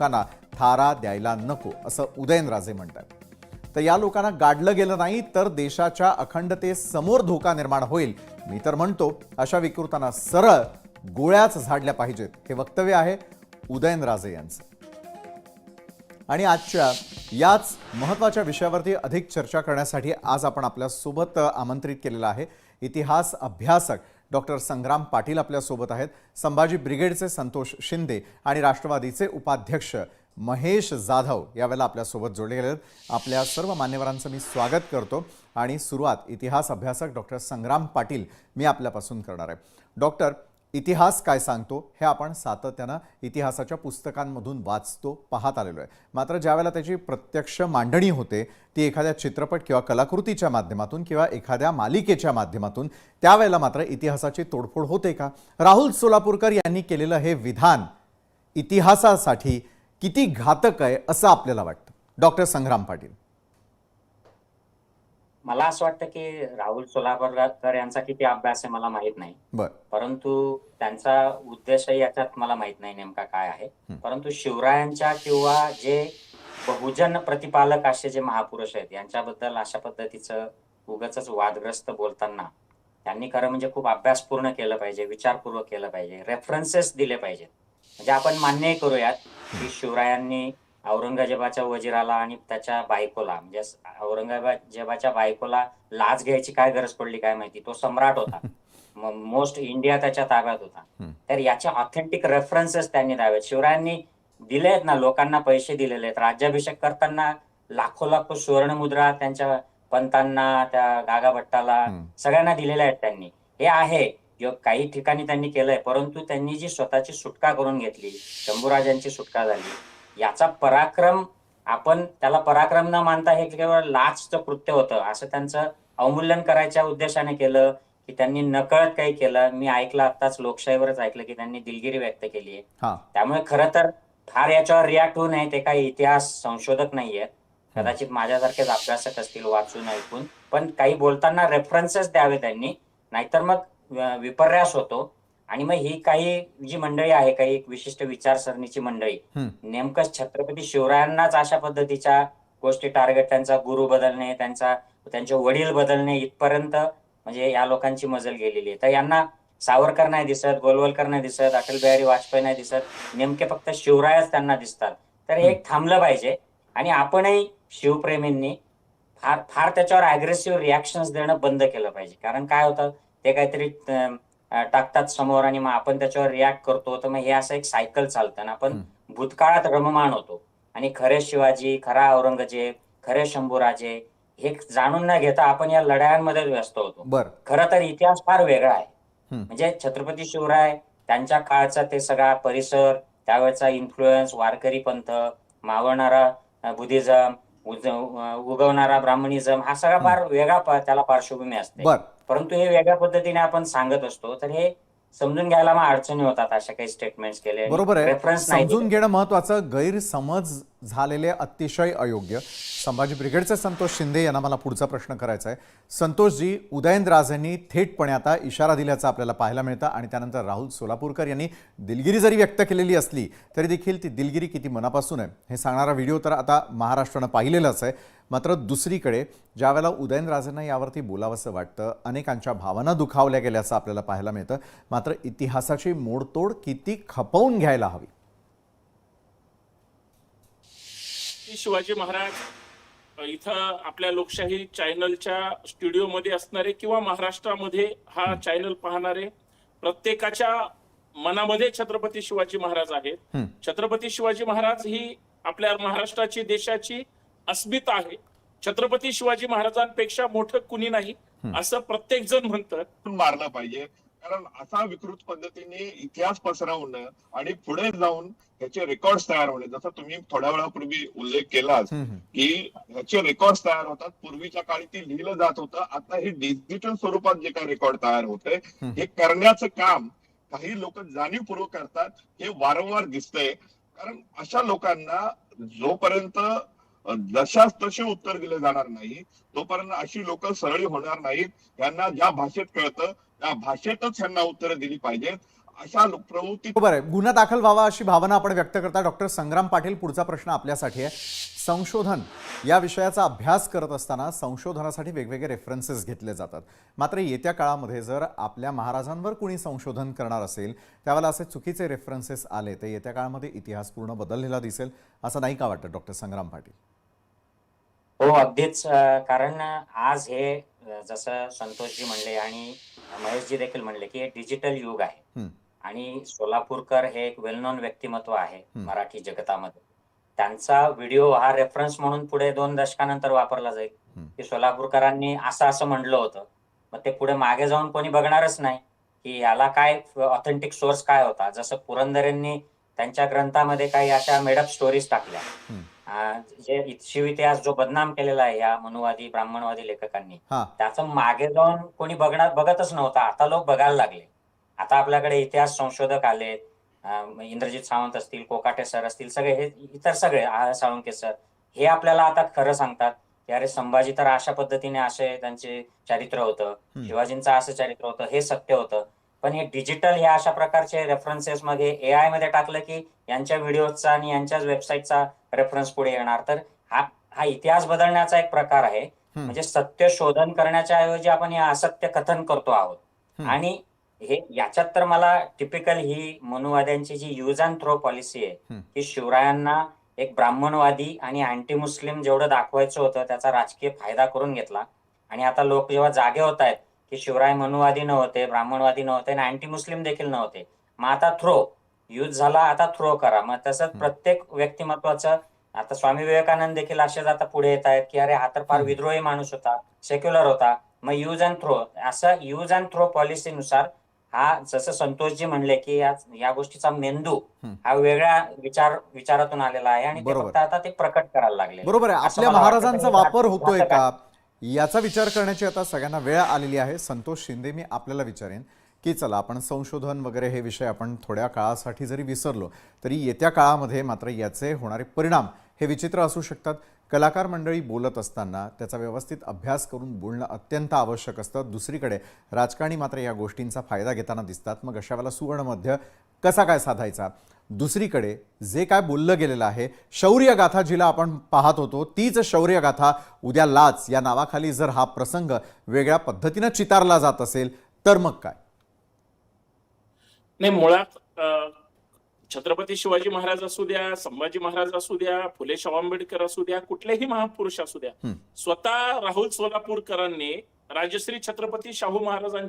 लोकांना थारा द्यायला नको असं उदयनराजे म्हणतात. तर या लोकांना गाडलं गेलं नाही तर देशाच्या अखंडतेसमोर धोका निर्माण होईल. मी तर म्हणतो अशा विकृतांना सरळ गोळ्याच झाडल्या पाहिजेत हे वक्तव्य आहे उदयनराजे यांचं. आणि आजच्या याच महत्त्वाच्या विषयावरती अधिक चर्चा करण्यासाठी आज आपण आपल्यासोबत आमंत्रित केलेला आहे इतिहास अभ्यासक डॉक्टर संग्राम पाटील आपल्यासोबत आहेत. संभाजी ब्रिगेडचे संतोष शिंदे आणि राष्ट्रवादीचे उपाध्यक्ष महेश जाधव यावेळेला आपल्यासोबत जोडले गेले आहेत. आपल्या सर्व मान्यवरांचं मी स्वागत करतो आणि सुरुवात इतिहास अभ्यासक डॉक्टर संग्राम पाटील मी आपल्यापासून करणार आहे. डॉक्टर इतिहास काय सांगतो हे आपण सातत्यानं इतिहासाच्या पुस्तकांमधून वाचतो पाहत आलेलो आहे. मात्र ज्यावेळेला त्याची प्रत्यक्ष मांडणी होते ती एखाद्या चित्रपट किंवा कलाकृतीच्या माध्यमातून किंवा एखाद्या मालिकेच्या माध्यमातून त्यावेळेला मात्र इतिहासाची तोडफोड होते का? राहुल सोलापूरकर यांनी केलेलं हे विधान इतिहासासाठी किती घातक आहे असं आपल्याला वाटतं. डॉक्टर संग्राम पाटील. मला असं वाटतं की राहुल सोलापूरकर यांचा किती अभ्यास आहे मला माहीत नाही. परंतु त्यांचा उद्देशही याच्यात मला माहीत नाही नेमका काय आहे. परंतु शिवरायांच्या किंवा जे बहुजन प्रतिपालक असे जे महापुरुष आहेत यांच्याबद्दल अशा पद्धतीचं उगाच वादग्रस्त बोलताना त्यांनी खरं म्हणजे खूप अभ्यासपूर्ण केलं पाहिजे विचारपूर्वक केलं पाहिजे रेफरन्सेस दिले पाहिजेत. म्हणजे आपण मान्यही करूयात की शिवरायांनी औरंगजेबाच्या वजिराला आणि त्याच्या बायकोला म्हणजे औरंगजेबाच्या बायकोला लाच घ्यायची काय गरज पडली काय माहिती? तो सम्राट होता. मोस्ट इंडिया त्याच्या ताब्यात होता. तर याचे ऑथेंटिक रेफरन्सेस त्यांनी द्यावेत. शिवरायांनी दिले आहेत ना लोकांना पैसे दिलेले आहेत. राज्याभिषेक करताना लाखो लाखो सुवर्ण मुद्रा त्यांच्या पंतांना त्या गागा भट्टाला हम्म. सगळ्यांना दिलेल्या आहेत त्यांनी. हे आहे. काही ठिकाणी त्यांनी केलंय परंतु त्यांनी जी स्वतःची सुटका करून घेतली शंभूराजांची सुटका झाली याचा पराक्रम आपण त्याला पराक्रम न मानता हे केवळ लाचचं कृत्य होतं असं त्यांचं अवमूल्यन करायच्या उद्देशाने केलं की त्यांनी नकळत काही केलं. मी ऐकलं आत्ताच लोकशाहीवरच ऐकलं की त्यांनी दिलगिरी व्यक्त केली आहे. त्यामुळे खरं तर फार याच्यावर रिॲक्ट होऊ नये ते काही इतिहास संशोधक नाहीयेत कदाचित माझ्यासारखेच अभ्यासक असतील वाचून ऐकून. पण काही बोलताना रेफरन्सेस द्यावे त्यांनी. नाहीतर मग विपर्यास होतो. आणि मग ही काही जी मंडळी आहे काही एक विशिष्ट विचारसरणीची मंडळी. नेमकंच छत्रपती शिवरायांनाच अशा पद्धतीच्या गोष्टी टार्गेट त्यांचा गुरु बदलणे त्यांचा त्यांचे वडील बदलणे इथपर्यंत म्हणजे या लोकांची मजल गेलेली आहे. तर यांना सावरकर नाही दिसत गोलवलकर नाही दिसत अटल बिहारी वाजपेयी नाही दिसत नेमके फक्त शिवरायच त्यांना दिसतात. तर हे एक थांबलं पाहिजे आणि आपणही शिवप्रेमींनी फार फार त्याच्यावर अग्रेसिव्ह रिॲक्शन्स देणं बंद केलं पाहिजे. कारण काय होतं ते काहीतरी टाकतात समोर आणि मग आपण त्याच्यावर रिॲक्ट करतो. तर मग हे असं एक सायकल चालतं आणि आपण भूतकाळात रममाण होतो. आणि खरे शिवाजी खरा औरंगजेब खरे शंभूराजे हे जाणून न घेता आपण या लढायांमध्ये व्यस्त होतो. खरं तर इतिहास फार वेगळा आहे. म्हणजे छत्रपती शिवराय त्यांच्या काळचा ते सगळा परिसर त्यावेळेचा इन्फ्लुएन्स वारकरी पंथ मावळणारा बुद्धिझम उगवणारा ब्राह्मणिझम हा सगळा फार वेगळा त्याला पार्श्वभूमी असते. परंतु हे वेगळ्या पद्धतीने आपण सांगत असतो. तर हे समजून घ्यायला मग अडचणी होतात अशा काही स्टेटमेंट्स केले बरोबर आहे. रेफरन्स नाही समजून घेणं महत्वाचं गैरसमज झालेले अतिशय अयोग्य. संभाजी ब्रिगेडचे संतोष शिंदे यांना मला पुढचा प्रश्न करायचा आहे. संतोषजी उदयनराजेंनी थेटपणे आता इशारा दिल्याचा आपल्याला पाहायला मिळतं आणि त्यानंतर राहुल सोलापूरकर यांनी दिलगिरी जरी व्यक्त केलेली असली तरी देखील ती दिलगिरी किती मनापासून आहे हे सांगणारा व्हिडिओ तर आता महाराष्ट्रानं पाहिलेलाच आहे. मात्र दुसरीकडे ज्यावेळेला उदयनराजेंना यावरती बोलावंसं वाटतं अनेकांच्या भावना दुखावल्या गेल्याचं आपल्याला पाहायला मिळतं. मात्र इतिहासाची मोडतोड किती खपवून घ्यायला हवी? की शिवाजी महाराज इथं आपल्या लोकशाही चॅनलच्या स्टुडिओमध्ये असणारे किंवा महाराष्ट्रामध्ये हा चॅनल पाहणारे प्रत्येकाच्या मनामध्ये छत्रपती शिवाजी महाराज आहेत. छत्रपती शिवाजी महाराज ही आपल्या महाराष्ट्राची देशाची अस्मिता आहे. छत्रपती शिवाजी महाराजांपेक्षा मोठं कुणी नाही असं प्रत्येक जण म्हणतं पण मारलं पाहिजे. कारण असा विकृत पद्धतीने इतिहास पसरवणं आणि पुढे जाऊन ह्याचे रेकॉर्ड तयार होणे जसं तुम्ही थोड्या वेळापूर्वी उल्लेख केलाच. की ह्याचे रेकॉर्ड तयार होतात पूर्वीच्या काळी ते लिहिलं जात होतं आता हे डिजिटल स्वरूपात जे काही रेकॉर्ड तयार होते. हे करण्याचं काम काही लोक जाणीवपूर्वक करतात हे वारंवार दिसतंय कारण अशा लोकांना जोपर्यंत अ, जशाच तसे उत्तर दिले जाणार नाही तोपर्यंत अशी लोक सरळी होणार नाहीत यांना ज्या भाषेत कळतं त्या भाषेतच यांना उत्तरं दिली पाहिजेत. अशा प्रवृत्ती बरोबर आहे. गुन्हा दाखल व्हावा अशी भावना आपण व्यक्त करता. डॉक्टर संग्राम पाटील पुढचा प्रश्न आपल्यासाठी आहे. संशोधन या विषयाचा अभ्यास करत असताना संशोधनासाठी वेगवेगळे रेफरन्सेस घेतले जातात. मात्र येत्या काळामध्ये जर आपल्या महाराजांवर कुणी संशोधन करणार असेल त्यावेळेला असे चुकीचे रेफरन्सेस आले तर येत्या काळामध्ये इतिहास पूर्ण बदललेला दिसेल असं नाही का वाटतं डॉक्टर संग्राम पाटील? हो अगदीच. कारण आज हे जसं संतोषजी म्हणले आणि महेशजी देखील म्हणले की हे डिजिटल युग आहे. आणि सोलापूरकर हे एक वेल नोन व्यक्तिमत्व आहे. मराठी जगतामध्ये. त्यांचा व्हिडिओ हा रेफरन्स म्हणून पुढे दोन दशकानंतर वापरला जाईल. की सोलापूरकरांनी असं असं म्हणलं होतं. मग ते पुढे मागे जाऊन कोणी बघणारच नाही की याला काय ऑथेंटिक सोर्स काय होता. जसं पुरंदरेंनी त्यांच्या ग्रंथामध्ये काही अशा मेडअप स्टोरीज टाकल्या. जे इत- शिव इतिहास जो बदनाम केलेला आहे या मनुवादी ब्राह्मणवादी लेखकांनी त्याचं मागे जाऊन कोणी बघणार बघतच नव्हतं. आता लोक बघायला लागले. आता आपल्याकडे इतिहास संशोधक आले इंद्रजित सावंत असतील कोकाटे सर असतील सगळे हे इतर सगळे साळुंके सर हे आपल्याला आता खरं सांगतात की अरे संभाजी तर अशा पद्धतीने असे त्यांचे चारित्र होतं. शिवाजींचं असं चारित्र होतं हे सत्य होतं. पण हे डिजिटल ह्या अशा प्रकारचे रेफरन्सेस मध्ये ए आयमध्ये टाकलं की यांच्या व्हिडिओचा आणि यांच्याच वेबसाईटचा रेफरन्स पुढे येणार तर हा हा इतिहास बदलण्याचा एक प्रकार आहे. म्हणजे सत्य शोधन करण्याच्या ऐवजी आपण हे असत्य कथन करतो आहोत. आणि हे याच्यात तर मला टिपिकल ही मनुवाद्यांची जी यूज अँड थ्रो पॉलिसी आहे. की शिवरायांना एक ब्राह्मणवादी आणि अँटी मुस्लिम जेवढं दाखवायचं होतं त्याचा राजकीय फायदा करून घेतला आणि आता लोक जेव्हा जागे होत आहेत की शिवराय मनुवादी नव्हते ब्राह्मणवादी नव्हते आणि अँटी मुस्लिम देखील नव्हते मग आता थ्रो यूज झाला आता थ्रो करा मग तसंच. प्रत्येक व्यक्तिमत्वाचं आता स्वामी विवेकानंद देखील असेच आता पुढे येत आहेत की अरे हा तर फार. विद्रोही माणूस होता सेक्युलर होता मग यूज अँड थ्रो असं यूज अँड थ्रो पॉलिसीनुसार हा जसं संतोषजी म्हणले की या या गोष्टीचा मेंदू हं. वेगळ्या विचार विचारातून आलेला आहे आणि. फक्त आता ते प्रकट करायला लागले बरोबर आहे आपल्या महाराजांचा वापर होतोय का याचा विचार करण्याची आता सगळ्यांना वेळ आलेली आहे. संतोष शिंदे मी आपल्याला विचारेन की चला आपण संशोधन वगैरे हे विषय आपण थोड्या काळासाठी जरी विसरलो तरी येत्या काळामध्ये मात्र याचे होणारे परिणाम हे विचित्र असू शकतात. कलाकार मंडळी बोलत असताना त्याचा व्यवस्थित अभ्यास करून बोलणं अत्यंत आवश्यक असतं. दुसरीकडे राजकारणी मात्र या गोष्टींचा फायदा घेताना दिसतात. मग अशा वेळेला सुवर्णमध्य कसा काय साधायचा? दुसरीकडे जे काय बोललं गेलेलं आहे शौर्यगाथा जिला आपण पाहत होतो तीच शौर्यगाथा उद्या लाच या नावाखाली जर हा प्रसंग वेगळ्या पद्धतीनं चितारला जात असेल तर मग काय? नाही मुळात छत्रपती शिवाजी महाराज असू द्या संभाजी महाराज असू द्या फुले शाहू आंबेडकर असू द्या कुठलेही महापुरुष असू द्या. स्वतः राहुल सोलापूरकरांनी राजश्री छत्रपती शाहू महाराजांची